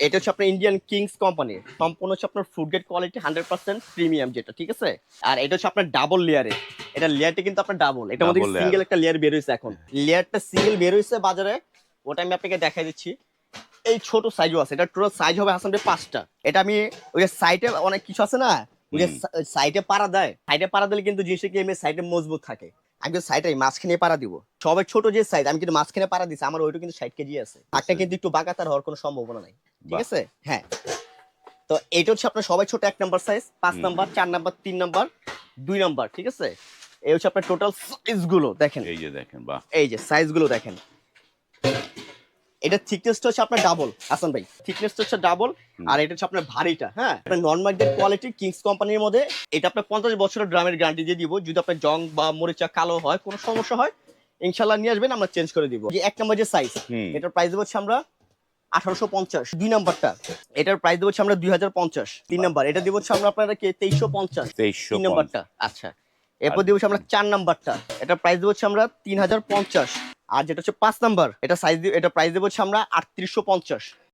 এটা হচ্ছে আপনার ইন্ডিয়ান কিংস কোম্পানির সম্পূর্ণ হচ্ছে আপনার food grade quality hundred percent premium যেটা ঠিক আছে? আর এটা হচ্ছে আপনার ডাবল লেয়ারে এটা লেয়ারটা কিন্তু আপনার ডাবল এটা মধ্যে সিঙ্গেল একটা লেয়ার বের হয়েছে এখন। লেয়ারটা সিঙ্গেল বের হয়েছে বাজারে ওটা আমি আপনাকে দেখাই দিচ্ছি। এই ছোট সাইজও আছে এটা টোটাল সাইজ হবে ভাই পাঁচটা। এটা আমি ওই যে সাইডে অনেক কিছু আছে না ওই যে। সাইডে পাড়া দেয়। সাইডে পাড়া দিলে কিন্তু জিনিসটা কি এমনি সাইডে মজবুত থাকে। আমি কিন্তু সাইডে মাঝখানে পাড়া দিব। সবাই ছোট যে সাইজ আমি কিন্তু মাঝখানে পাড়া দিছি আমার ওইটা কিন্তু ষাট কেজি আছে। একটা কিন্তু একটু বাঁকাতার হওয়ার কোনো সম্ভাবনা নাই। ঠিক আছে? হ্যাঁ। তো এটা হচ্ছে আপনার সবাই ছোট এক নাম্বার সাইজ পাঁচ। নাম্বার চার নাম্বার তিন নাম্বার দুই নাম্বার ঠিক আছে? এই হচ্ছে আপনার টোটাল সাইজগুলো দেখেন। এই যে দেখেন বাহ। এই যে সাইজগুলো দেখেন। এটা থিকনেসটা হচ্ছে আপনার ডাবল হাসান ভাই। থিকনেসটা হচ্ছে ডাবল আর এটা হচ্ছে আপনার ভারীটা হ্যাঁ? আপনার নন মার্কেট কোয়ালিটি কিংস কোম্পানির মধ্যে এটা আপনার পঞ্চাশ বছরের ড্রামের গ্যারান্টি দিয়ে দিব। যদি আপনার জং বা মরিচা কালো হয় কোনো সমস্যা হয় ইনশাল্লাহ নিয়ে আসবেন আমরা চেঞ্জ করে দিব। যে এক নম্বর যে সাইজ এটার প্রাইস দেবো হচ্ছে আমরা আঠারোশো পঞ্চাশ দুই নাম্বারটা এটার প্রাইস দেবো আমরা দুই হাজার পঞ্চাশ তিন নাম্বার এটা দিব হচ্ছে আমরা আপনারা তেইশশো পঞ্চাশ তিন নাম্বারটা আচ্ছা। এরপর দিব হচ্ছে আমরা চার নাম্বারটা এটা প্রাইস দেবো হচ্ছে আমরা তিন হাজার পঞ্চাশ আর যেটা হচ্ছে পাঁচ নাম্বার এটা সাইজ এটা প্রাইস দেবো হচ্ছে আমরা আটত্রিশশো পঞ্চাশ।